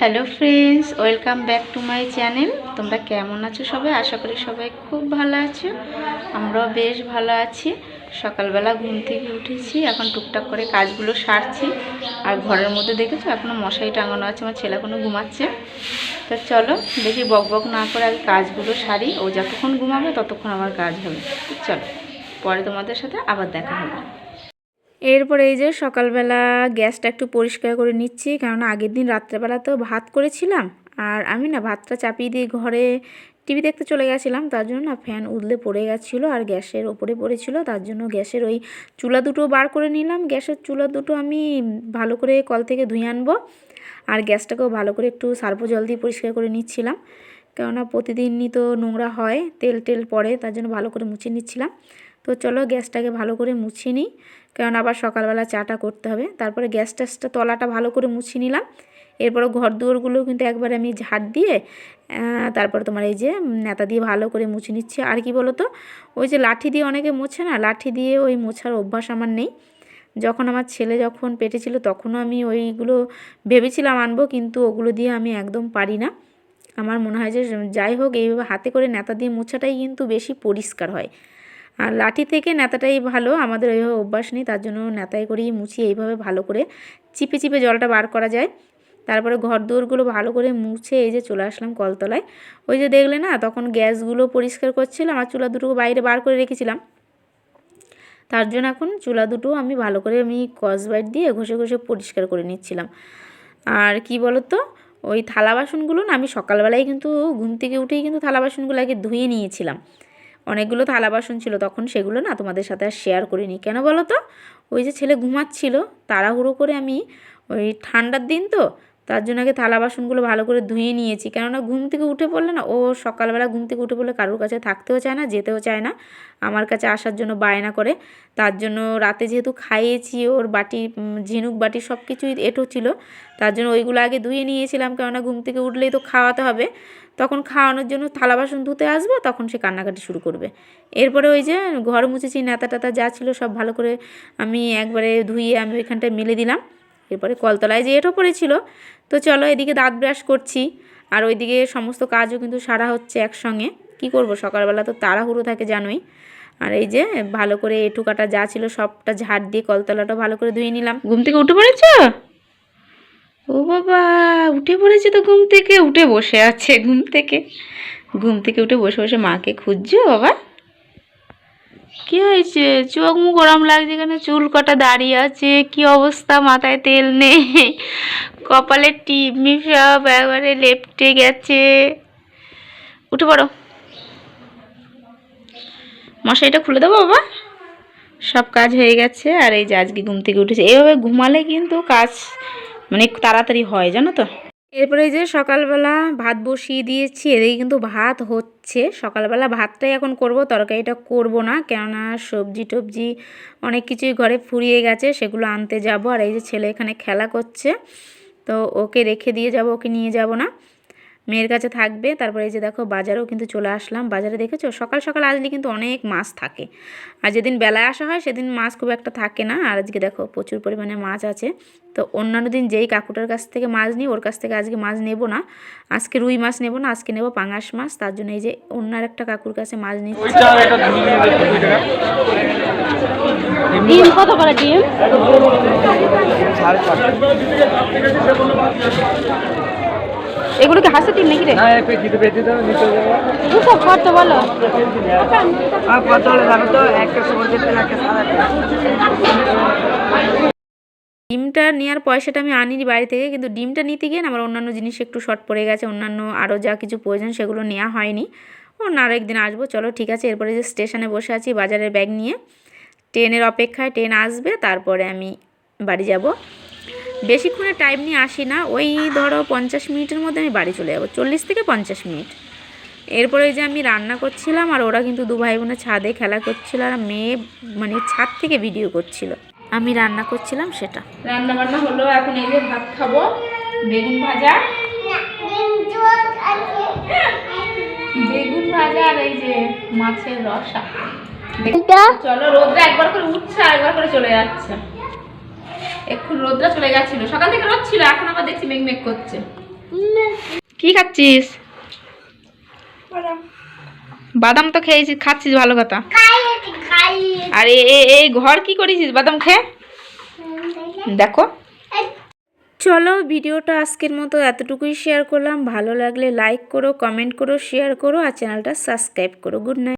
Hello friends, welcome back to my channel. তোমরা কেমন আছো সবাই? আশা করি সবাই খুব ভালো আছো। আমরাও বেশ ভালো আছি। সকালবেলা ঘুম থেকে উঠেছি, এখন টুকটাক করে কাজগুলো সারছি। আর ঘরের মধ্যে দেখেছ এখনও মশারি টাঙানো আছে, আমার ছেলে এখনও ঘুমাচ্ছে। তো চলো বেশি বক বক না করে আগে কাজগুলো সারি। ও যতক্ষণ ঘুমাবে ততক্ষণ আমার কাজ হবে। চলো, পরে তোমাদের সাথে আবার দেখা হবে। এরপরে এই যে সকালবেলা গ্যাসটা একটু পরিষ্কার করে নিচ্ছি কারণ আগের দিন রাত্রেবেলা তো ভাত করেছিলাম। আর আমি না ভাতটা চাপিয়ে দিয়ে ঘরে টিভি দেখতে চলে গেছিলাম, তার জন্য না ফ্যান উদলে পড়ে গেছিল আর গ্যাসের ওপরে পড়েছিল। তার জন্য গ্যাসের ওই চুলা দুটো বার করে নিলাম। গ্যাসের চুলা দুটো আমি ভালো করে কল থেকে ধুয়ে আনব। আর গ্যাসটাকেও ভালো করে একটু সার্ফ জল দিয়ে পরিষ্কার করে নিচ্ছিলাম। কেননা প্রতিদিনই তো নোংরা হয়, তেল টেল পড়ে, তার জন্য ভালো করে মুছে নিচ্ছিলাম। তো চলো গ্যাসটাকে ভালো করে মুছিয়ে নিই। কারণ আবার সকালবেলা চাটা করতে হবে। তারপরে গ্যাস ট্যাসটা তলাটা ভালো করে মুছে নিলাম। এরপরে ঘর দুয়ারগুলো কিন্তু একবার আমি ঝাড় দিয়ে তারপরে তোমার এই যে নেতা দিয়ে ভালো করে মুছে নিচ্ছি। আর কি বলো তো ওই যে লাঠি দিয়ে অনেকে মোছে না? লাঠি দিয়ে ওই মোছার অভ্যাস আমার নেই। যখন আমার ছেলে যখন পেটে ছিল তখনও আমি ওইগুলো ভেবেছিলাম আনব, কিন্তু ওগুলো দিয়ে আমি একদম পারি না। আমার মনে হয় যে যাই হোক, এইভাবে হাতে করে নেতা দিয়ে মোছাটাই কিন্তু বেশি পরিষ্কার হয়। আর লাঠি থেকে নেতাটাই ভালো, আমাদের ওইভাবে অভ্যাস নেই, তার জন্য নেতাই করেই মুছি এইভাবে ভালো করে চিপে চিপে জলটা বার করা যায়। তারপরে ঘর দুয়ারগুলো ভালো করে মুছে এই যে চলে আসলাম কলতলায়। ওই যে দেখলে না, তখন গ্যাসগুলো পরিষ্কার করছিলাম আর চুলা দুটো বাইরে বার করে রেখেছিলাম। তার জন্য এখন চুলা দুটো আমি ভালো করে আমি কসবাইট দিয়ে ঘষে ঘষে পরিষ্কার করে নিচ্ছিলাম। আর কি বলো তো ওই থালা বাসনগুলো না আমি সকালবেলায় কিন্তু ঘুম থেকে উঠেই কিন্তু থালা বাসনগুলো আগে ধুয়ে নিয়েছিলাম। অনেকগুলো থালা বাসন ছিল, তখন সেগুলো না তোমাদের সাথে আর শেয়ার করিনি। কেন বলো তো? ওই যে ছেলে ঘুমাচ্ছিল, তাড়াহুড়ো করে আমি ওই ঠান্ডার দিন তো তার জন্য আগে থালা বাসনগুলো ভালো করে ধুয়ে নিয়েছি। কেননা ঘুম থেকে উঠে পড়লে না, ও সকালবেলা ঘুম থেকে উঠে পড়লে কারোর কাছে থাকতেও চায় না, যেতেও চায় না। আমার কাছে আসার জন্য বায়না করে। তার জন্য রাতে যেহেতু খাইয়েছি, ওর বাটি ঝিনুক বাটি সব কিছুই এঁটো ছিল। তার জন্য ওইগুলো আগে ধুয়ে নিয়েছিলাম, কেননা ঘুম থেকে উঠলেই তো খাওয়াতে হবে। তখন খাওয়ানোর জন্য থালা বাসন ধুতে আসব, তখন সে কান্নাকাটি শুরু করবে। এরপরে ওই যে ঘর মুছেছি নেতা টাতা যা ছিল সব ভালো করে আমি একবারে ধুয়ে আমি ওইখানটায় মেলে দিলাম। এরপরে কলতলায় যে এঁটো পড়েছিল। তো চলো এদিকে দাঁত ব্রাশ করছি। আর ওইদিকে সমস্ত কাজও কিন্তু সারা হচ্ছে একসঙ্গে। কি করব, সকালবেলা তো তাড়াহুড়ো থাকে, জানোই। আর এই যে ভালো করে এটু কাটা যা ছিল সবটা ঝাড় দিয়ে কলতলাটা ভালো করে ধুয়ে নিলাম। ঘুম থেকে উঠে পড়েছ? ও বাবা, উঠে পড়েছে তো ঘুম থেকে। উঠে বসে আছে ঘুম থেকে। ঘুম থেকে উঠে বসে বসে মাকে খুঁজছো বাবা? কি হয়েছে? চোখ মুখ গরম লাগছে এখানে চুল কটা দাঁড়িয়ে আছে? কি অবস্থা? মাথায় তেল নেই। কপালে টিপমি সব, একবারে লেপটে গেছে। উঠে পড়ো। মশারিটা খুলে দেবো বাবা? সব কাজ হয়ে গেছে, আর এই যে আজকে ঘুম থেকে উঠেছে। এভাবে ঘুমালে কিন্তু কাজ মানে তাড়াতাড়ি হয়, জানো তো? এরপরে যে সকালবেলা ভাত বসিয়ে দিয়েছি, এদিকে কিন্তু ভাত হচ্ছে। সকালবেলা ভাতটাই এখন করব, তরকারিটা করব না, কেননা সবজি টবজি অনেক কিছুই ঘরে ফুরিয়ে গেছে, সেগুলো আনতে যাব। আর এই যে ছেলে এখানে খেলা করছে, তো ওকে রেখে দিয়ে যাব, ওকে নিয়ে যাব না। মেয়ের কাছে থাকবে তারপরে এই যে দেখো বাজারেও কিন্তু চলে আসলাম। বাজারে দেখেছ? সকাল সকাল আসলে কিন্তু অনেক মাছ থাকে। আর যেদিন বেলায় আসা হয় সেদিন মাছ খুব একটা থাকে না। আর আজকে দেখো প্রচুর পরিমাণে মাছ আছে। তো অন্যান্য দিন যেই কাকুটার কাছ থেকে মাছ নিই ওর কাছ থেকে আজকে মাছ নেব না। আজকে রুই মাছ নেব না আজকে নেব পাঙাশ মাছ। তার জন্য এই যে অন্য একটা কাকুর কাছে মাছ নিচ্ছি ডিম কত করে ডিম? এগুলো কি হাসে ডিম নাকি রে? দুশো কত বলো। আর ডিমটা নেওয়ার পয়সাটা আমি আনিনি বাড়ি থেকে কিন্তু ডিমটা নিতে গিয়ে না আমার অন্যান্য জিনিস একটু শর্ট পড়ে গেছে অন্যান্য আরও যা কিছু প্রয়োজন সেগুলো নেওয়া হয়নি। অন্য আরও একদিন আসব চলো ঠিক আছে। এরপরে যে স্টেশনে বসে আছি বাজারের ব্যাগ নিয়ে ট্রেনের অপেক্ষায় ট্রেন আসবে তারপরে আমি বাড়ি যাব। বেশিক্ষণে টাইম নিয়ে আসি না। ওই ধরো পঞ্চাশ মিনিটের মধ্যে আমি বাড়ি চলে যাব। চল্লিশ থেকে পঞ্চাশ মিনিট। এরপরে ওই যে আমি রান্না করছিলাম আর ওরা কিন্তু দু ভাই বোনে ছাদে খেলা করছিল আর মেয়ে মানে ছাদ থেকে ভিডিও করছিল। আমি রান্না করছিলাম সেটা। রান্না বান্না হলো এখন এই যে ভাত খাব। বেগুন ভাজা। বেগুন ভাজা আর এই যে মাছের রসা। চলো রোদটা একবার করে উঠছে আর একবার করে চলে যাচ্ছে। এখন রোদটা চলে গেছিল। সকাল থেকে রোদ ছিল এখন আবার দেখছি মেঘ মেঘ করছে। কি খাচ্ছিস? বাদাম তো খেয়েছিস খাচ্ছিস ভালো কথা। আর এ- এ- এই ঘর কি করেছিস? বাদাম খেয়ে দেখো। চলো ভিডিওটা আজকের মতো এতটুকুই শেয়ার করলাম। ভালো লাগলে লাইক করো কমেন্ট করো শেয়ার করো আর চ্যানেলটা সাবস্ক্রাইব করো। Good night